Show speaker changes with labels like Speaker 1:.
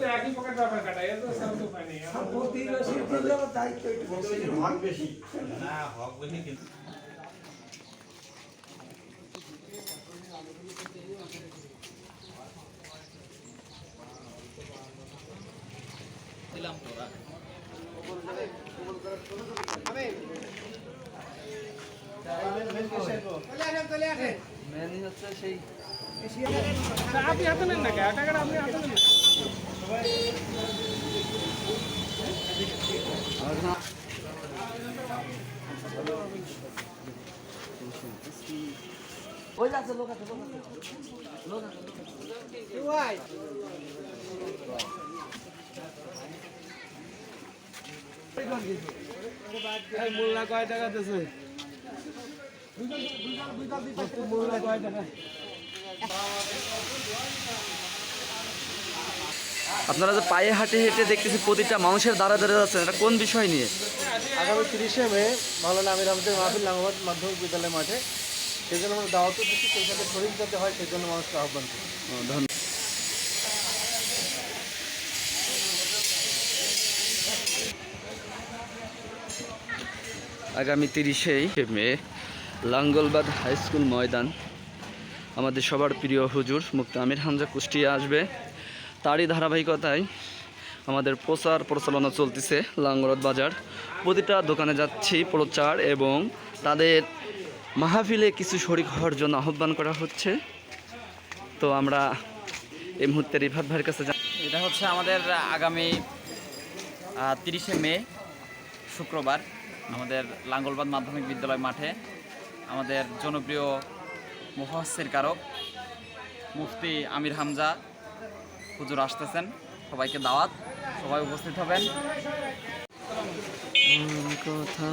Speaker 1: তো একই পকেট ব্যাপার কাটা এর তো সাউন্ড উপায় নেই আমার
Speaker 2: প্রতিবেশী দিলেও দায়িত্ব একটু বেশি
Speaker 3: হক বেশি না হক বেশি কিন্তু
Speaker 1: আপনি হাতে নেন না কে টাকাটা আপনি হাতে নেন না।
Speaker 2: লোক
Speaker 1: মোল্লা কয় টাকা দিছে? মোল্লা কয় টাকা
Speaker 4: আপনারা যে পায়ে হাঁটে হেঁটে দেখতেছি প্রতিটা মানুষের দ্বারা দ্বারা যাচ্ছেন এটা কোন বিষয় নিয়ে?
Speaker 5: আগামী তিরিশে মে মাওলানা আমির আহমদের মাহফিল লাঙ্গবাদ মাধ্যমিক বিদ্যালয় মাঠে। সেই জন্য আমরা দাওয়াত দিচ্ছি সেই সাথে শরীর যাতে হয় সেই জন্য মানুষকে আহ্বান করি
Speaker 4: ধন্যবাদ। আগামী তিরিশেই মে লাঙ্গলবাদ হাই স্কুল ময়দান। আমাদের সবার প্রিয় হুজুর মুক্ত আমির হামজা কুষ্টিয়া আসবে। তারই ধারাবাহিকতায় আমাদের প্রচার প্রচালনা চলতেছে লাঙ্গরদ বাজার। প্রতিটা দোকানে যাচ্ছি প্রচার এবং তাদের মাহফিলে কিছু শরিক হওয়ার জন্য আহ্বান করা হচ্ছে। তো আমরা এই মুহূর্তে রিফাত ভাইয়ের কাছে
Speaker 6: এটা হচ্ছে আমাদের আগামী তিরিশে মে, শুক্রবার, আমাদের লাঙ্গলবাদ মাধ্যমিক বিদ্যালয় মাঠে আমাদের জনপ্রিয় মুফাসির কারক, মুফতি আমির হামজা হুজুর আসতেছেন সবাইকে দাওয়াত সবাই উপস্থিত হবেন
Speaker 4: কথা।